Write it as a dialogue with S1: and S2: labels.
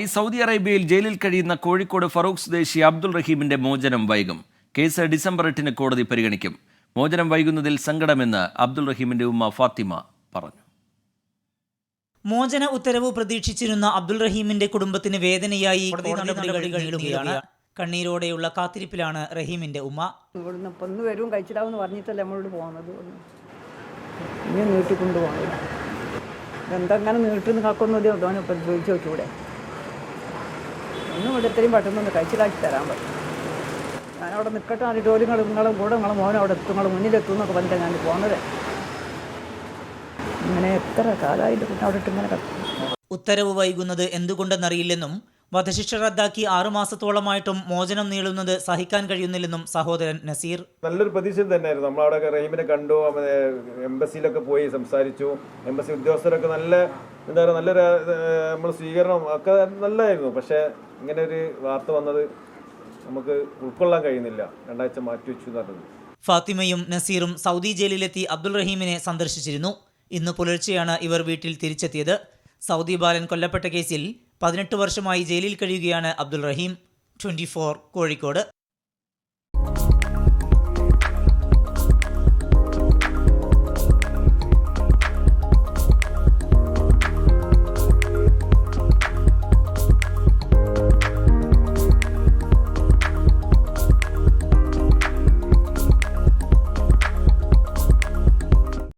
S1: ഈ സൗദി അറേബ്യയിൽ ജയിലിൽ കഴിയുന്ന കോഴിക്കോട് ഫറൂഖ് സ്വദേശി അബ്ദുൾ റഹീമിന്റെ മോചനം വൈകും. കേസ് ഡിസംബർ എട്ടിന് കോടതി പരിഗണിക്കും. മോചനം വൈകുന്നതിൽ സങ്കടമെന്ന് അബ്ദുൾ റഹീമിന്റെ ഉമ്മ ഫാത്തിമ പറഞ്ഞു.
S2: മോചന ഉത്തരവ് പ്രതീക്ഷിച്ചിരുന്ന അബ്ദുൾ റഹീമിന്റെ കുടുംബത്തിന് വേദനയായി നടപടികൾ കണ്ണീരോടെയുള്ള കാത്തിരിപ്പിലാണ് റഹീമിന്റെ ഉമ്മ.
S3: ഇവിടുന്ന് ഒന്ന് വരും പറഞ്ഞിട്ടല്ലേ നമ്മളോട് പോകുന്നത് എന്തെങ്ങനെ നീട്ടി ഇതോനെ ഇപ്പം ചോദിച്ചു ഇവിടെ ഇത്രയും പെട്ടെന്നൊന്ന് കഴിച്ചിലാക്കി തരാൻ പറ്റും. ഞാനവിടെ നിൽക്കട്ടെ ആ നിങ്ങൾ നിങ്ങളും കൂടെ നിങ്ങളെ മോൻ അവിടെ എത്തും നിങ്ങൾ മുന്നിലെത്തും എന്നൊക്കെ പറഞ്ഞിട്ട് ഞാൻ പോകുന്നത് ഇങ്ങനെ എത്ര കാലമായിട്ട് പിന്നെ അവിടെ ഇട്ട് ഇങ്ങനെ കിടക്കും
S2: ഉത്തരവ് വൈകുന്നത് എന്തുകൊണ്ടെന്നറിയില്ലെന്നും വധശിക്ഷ റദ്ദാക്കി ആറുമാസത്തോളമായിട്ടും മോചനം നീളുന്നത് സഹിക്കാൻ കഴിയുന്നില്ലെന്നും സഹോദരൻ നസീർ.
S4: നല്ലൊരു പ്രതീക്ഷ തന്നെയായിരുന്നു. നമ്മളവിടെ റഹീമിനെ കണ്ടു എംബസിയിലൊക്കെ പോയി സംസാരിച്ചു. എംബസി ഉദ്യോഗസ്ഥരൊക്കെ നല്ല എന്താ പറയുക നല്ലൊരു നമ്മൾ സ്വീകരണം ഒക്കെ നല്ലതായിരുന്നു പക്ഷേ ഇങ്ങനെ ഒരു വാർത്ത വന്നത് നമുക്ക് ഉൾക്കൊള്ളാൻ കഴിയുന്നില്ല. രണ്ടാഴ്ച മാറ്റി വെച്ചു എന്ന്
S2: ഫാത്തിമയും നസീറും സൗദി ജയിലിലെത്തി അബ്ദുൾ റഹീമിനെ സന്ദർശിച്ചിരുന്നു. ഇന്ന് പുലർച്ചെയാണ് ഇവർ വീട്ടിൽ തിരിച്ചെത്തിയത്. സൗദി ബാലൻ കൊല്ലപ്പെട്ട കേസിൽ പതിനെട്ട് വർഷമായി ജയിലിൽ കഴിയുകയാണ് അബ്ദുൾ റഹീം. ട്വന്റി കോഴിക്കോട്.